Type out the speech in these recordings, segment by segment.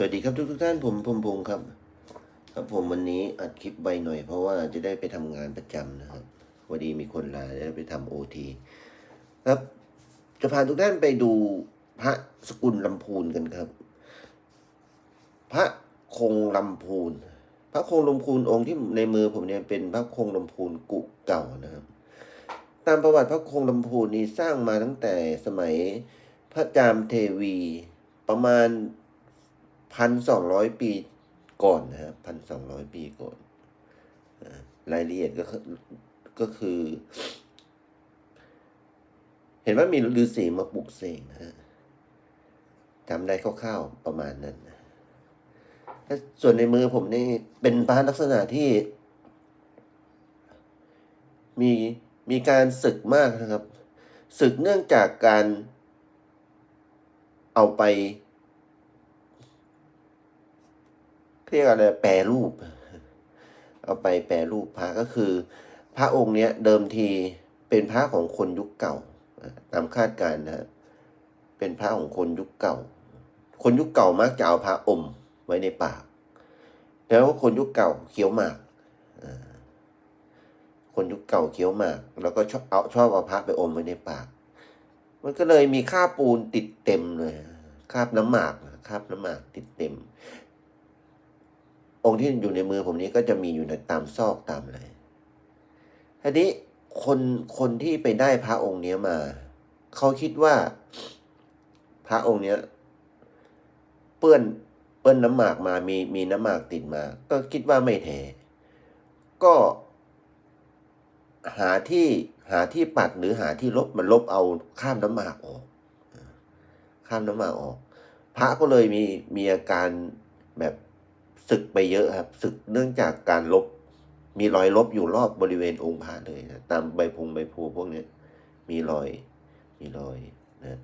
สวัสดีครับทุกทุกท่านผมพมพงศ์ครับ ครับผมวันนี้อัดคลิปไวหน่อย เพราะว่าจะได้ไปทำงานประจำนะครับวันดีมีคนลาได้ไปทำโอทีครับจะพาทุกท่านไปดูพระสกุลลำพูนกันครับ พระคงลำพูน พระคงลำพูนองค์ที่ในมือผมเนี่ยเป็นพระคงลำพูนกุเก่านะครับ ตามประวัติพระคงลำพูนนี้สร้างมาตั้งแต่สมัยพระจามเทวีประมาณ พันสองร้อยปีก่อนนะครับพันสองร้อยปีก่อนรายละเอียดก็คือก็คือ เห็นว่ามีฤาษีมาปลุกเสกนะฮะจำได้คร่าวๆประมาณนั้นนะและส่วนในมือผมนี่เป็นพระลักษณะที่ มีมีการศึกมากนะครับศึกเนื่องจากการเอาไป เรียกอะไรแปรรูป เอาไปแปรรูปพระก็คือ พระองค์เนี้ยเดิมทีเป็นพระของคนยุคเก่าตามคาดการณ์นะเป็นพระของคนยุคเก่า คนยุคเก่ามักจะเอาพระอมไว้ในปาก แล้วคนยุคเก่าเคี้ยวหมากคนยุคเก่าเคี้ยวหมาก แล้วก็ชอบเอาชอบเอาพระไปอมไว้ในปาก มันก็เลยมีคราบปูนติดเต็มเลยคราบน้ำหมากคราบน้ำหมากติดเต็ม องค์ที่อยู่ในมือผมนี้ก็จะมีอยู่ในตามซอกตามอะไรทีนี้คนคนที่ไปได้พระองค์เนี้ยมา เขาคิดว่าพระองค์เนี้ย เปื้อนเปื้อนน้ำหมากมามีมีน้ำหมากติดมา ก็คิดว่าไม่แท้ก็หาที่หาที่ปัดหรือหาที่ลบมันลบเอาข้ามน้ำหมากออกข้ามน้ำหมากออก พระก็เลยมีมีอาการแบบ ศึกไปเยอะครับศึกเนื่องจากการลบ มีรอยลบอยู่รอบบริเวณองค์พระเลยนะตามใบพงใบโพพวกนี้มีรอย มีรอยนะ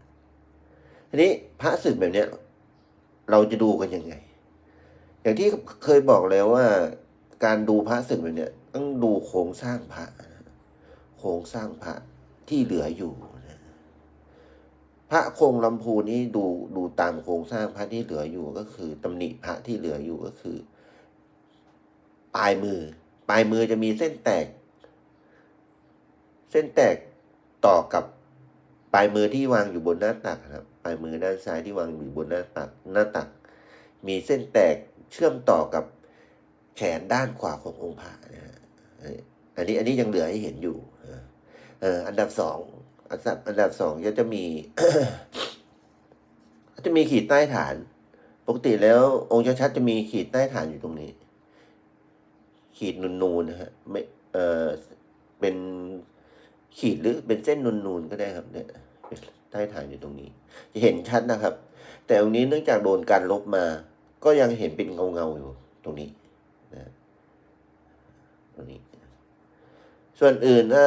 ทีนี้พระศึกแบบเนี้ย เราจะดูกันยังไง อย่างที่เคยบอกแล้วว่า การดูพระศึกแบบเนี้ยต้องดูโครงสร้างพระโครงสร้างพระที่เหลืออยู่ พระโครงลำพูนี้ดูดูตามโครงสร้างพระที่เหลืออยู่ก็คือตำหนิพระที่เหลืออยู่ก็คือ ปลายมือ ปลายมือจะมีเส้นแตก เส้นแตกต่อกับปลายมือที่วางอยู่บนหน้าตักครับปลายมือด้านซ้ายที่วางอยู่บนหน้าตักหน้าตัก มีเส้นแตกเชื่อมต่อกับแขนด้านขวาขององค์พระนะฮะอันนี้อันนี้ยังเหลือให้เห็นอยู่อันดับสอง อันดับอันดับสองก็จะมีจะมีขีดใต้ฐาน ปกติแล้วองค์ชัดจะมีขีดใต้ฐานอยู่ตรงนี้ ขีดนูนๆนะฮะไม่เออเป็นขีดหรือเป็นเส้นนูนๆก็ได้ครับ เนี่ยใต้ฐานอยู่ตรงนี้ จะเห็นชัดนะครับ แต่ตรงนี้เนื่องจากโดนการลบมา ก็ยังเห็นเป็นเงาๆอยู่ตรงนี้นะตรงนี้ ส่วนอื่นถ้า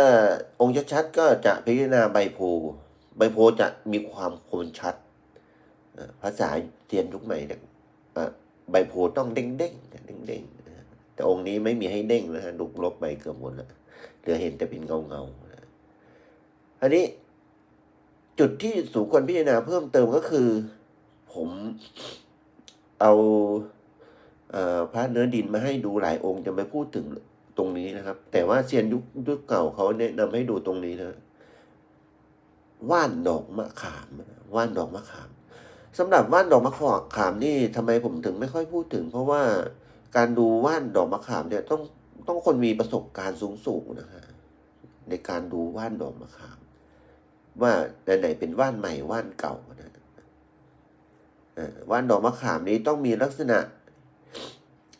องค์ชัดๆก็จะพิจารณาใบโพธิ์ใบโพธิ์จะมีความคมชัดภาษาเทียนยุคใหม่เนี่ยอะใบโพธิ์ต้องเด้งๆเด้งเด้งๆแต่องค์นี้ไม่มีให้เด้งนะฮะดุกลบไปเกือบหมดแล้วเหลือเห็นแต่เป็นเงาเงาๆอันนี้จุดที่สูงควรพิจารณาเพิ่มเติมก็คือ ผมเอาพระเนื้อดินมาให้ดูหลายองค์จะไม่พูดถึง ตรงนี้นะครับ แต่ว่าเซียนยุคยุคเก่าเขาแนะนำให้ดูตรงนี้นะว่านดอกมะขามว่านดอกมะขามสำหรับว่านดอกมะขามนี่ทำไมผมถึงไม่ค่อยพูดถึง เพราะว่าการดูว่านดอกมะขามเนี่ยต้องต้องคนมีประสบการณ์สูงสูงนะฮะในการดูว่านดอกมะขาม ว่าไหนๆเป็นว่านใหม่ว่านเก่านะว่านดอกมะขามนี้ต้องมีลักษณะ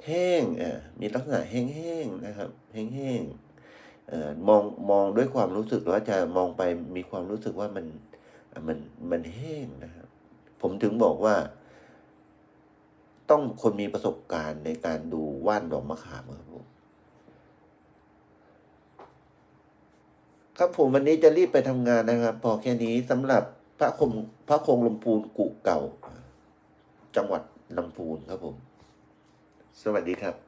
แห้งอ่ามีลักษณะแห้งๆนะครับ แห้งๆเอ่อมองมองด้วยความรู้สึกว่าจะมองไปมีความรู้สึกว่ามันมันมันแห้งนะครับ ผมถึงบอกว่า ต้องคนมีประสบการณ์ในการดูว่านดอกมะขามครับผมครับผมวันนี้จะรีบไปทำงานนะครับ พอแค่นี้สำหรับพระคมพระคงลำพูนกุเก่า จังหวัดลำพูนครับผม สวัสดีครับ